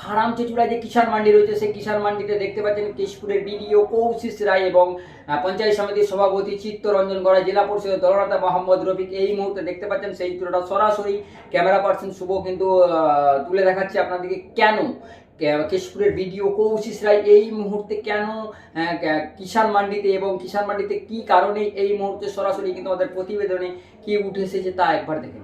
Farm চেচুড়ায় যে কিষাণ মান্ডি রয়েছে, সেই কিষাণ মান্ডিতে দেখতে পাচ্ছেন কেশপুরের বিডিও কৌশিস রায় এবং পঞ্চায়েত সমিতির সভাপতি চিত্তরঞ্জন গড়াই জেলা পরিষদের দলনেতা মোহাম্মদ রফিক এই মুহূর্তে দেখতে পাচ্ছেন সেই চিত্রটা। সরাসরি ক্যামেরা পার্সন শুভ কিন্তু তুলে দেখাচ্ছে আপনাদেরকে কেন কেশপুরের বিডিও কৌশিস রায় এই মুহূর্তে কেন কিষাণ মান্ডিতে এবং কিষাণ মান্ডিতে কি কারণে এই মুহূর্তে সরাসরি কিন্তু আমাদের প্রতিবেদনে কি উঠে এসেছে তা একবার দেখে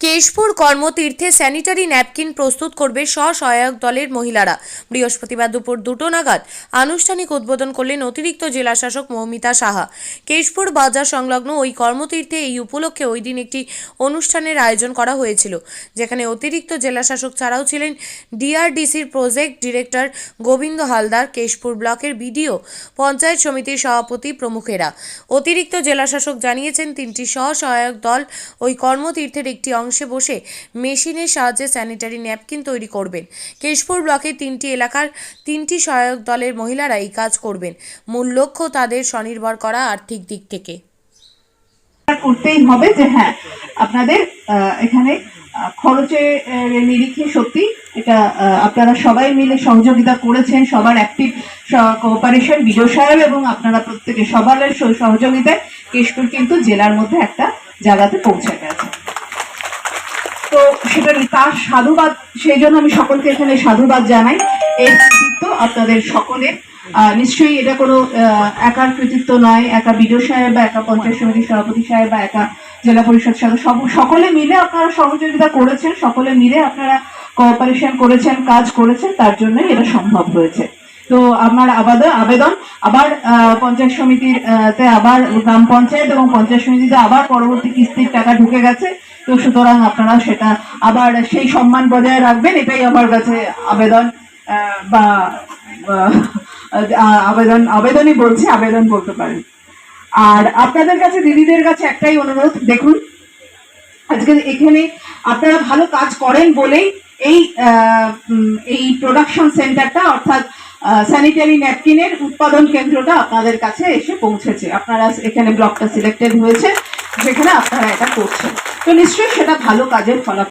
কেশপুর কর্মতীর্থে স্যানিটারি ন্যাপকিন প্রস্তুত করবে স্বসহায়ক দলের মহিলারা। বৃহস্পতিবার দুপুর দুটো নাগাদ আনুষ্ঠানিক উদ্বোধন করলেন অতিরিক্ত জেলাশাসক মৌমিতা সাহা। কেশপুর বাজার সংলগ্ন ওই কর্মতীর্থে এই উপলক্ষে ওই দিন একটি অনুষ্ঠানের আয়োজন করা হয়েছিল, যেখানে অতিরিক্ত জেলাশাসক ছাড়াও ছিলেন ডিআরডিসির প্রজেক্ট ডিরেক্টর গোবিন্দ হালদার, কেশপুর ব্লকের বিডিও পঞ্চায়েত সমিতির সভাপতি প্রমুখেরা। অতিরিক্ত জেলাশাসক জানিয়েছেন, তিনটি স্বসহায়ক দল ওই কর্মতীর্থের একটি অংশে বসে মেশিনের সাহায্যে স্যানিটারি ন্যাপকিন তৈরি করবেন। কেশপুর ব্লকের তিনটি এলাকার তিনটি সহায়ক দলের মহিলারা এই কাজ করবেন। মূল লক্ষ্য তাদের স্বনির্ভর করা আর্থিক দিক থেকে। করতেই হবে যে হ্যাঁ আপনাদের এখানে আহ, নিরিখে সত্যি এটা আপনারা সবাই মিলে সহযোগিতা করেছেন সবার অ্যাক্টিভ কোঅপারেশন বিজয় সাহেব এবং আপনারা প্রত্যেকে সবার সহযোগিতায় কেশপুর কিন্তু জেলার মধ্যে একটা জায়গাতে পৌঁছে গেছে। তো সেটা তার সাধুবাদ, সেই জন্য আমি সকলকে এখানে সাধুবাদ জানাই। এই কৃতিত্ব আপনাদের সকলের। নিশ্চয়ই এটা কোনো একার কৃতিত্ব নয়, একা বিডিও সাহেব বা একা পঞ্চায়েত সমিতির সভাপতি সাহেব বা একা জেলা পরিষদ সব- সকলে মিলে আপনারা সহযোগিতা করেছেন, সকলে মিলে আপনারা কোঅপারেশন করেছেন, কাজ করেছেন, তার জন্যই এটা সম্ভব হয়েছে। তো আমার আবেদন আবেদন, আবার পঞ্চায়েত সমিতির তে আবার গ্রাম পঞ্চায়েত এবং পঞ্চায়েত সমিতিতে আবার পরবর্তী কিস্তির টাকা ঢুকে গেছে। তো সুতরাং আপনারা সেটা আবার সেই সম্মান বজায় রাখবেন, এটাই আমার কাছে আবেদন বা আবেদন, আবেদনই বলছি, আবেদন বলতে পারেন। আর আপনাদের কাছে, দিদিদের কাছে একটাই অনুরোধ, দেখুন, আজকে এখানে আপনারা ভালো কাজ করেন বলেই এই এই প্রোডাকশন সেন্টারটা অর্থাৎ স্যানিটারি ন্যাপকিনের উৎপাদন কেন্দ্রটা আপনাদের কাছে এসে পৌঁছেছে। আপনারা এখানে ব্লকটা সিলেক্টেড হয়েছে, যেখানে আপনারা এটা করছেন। তো নিশ্চয়ই সেটা ভালো কাজের ফলাফল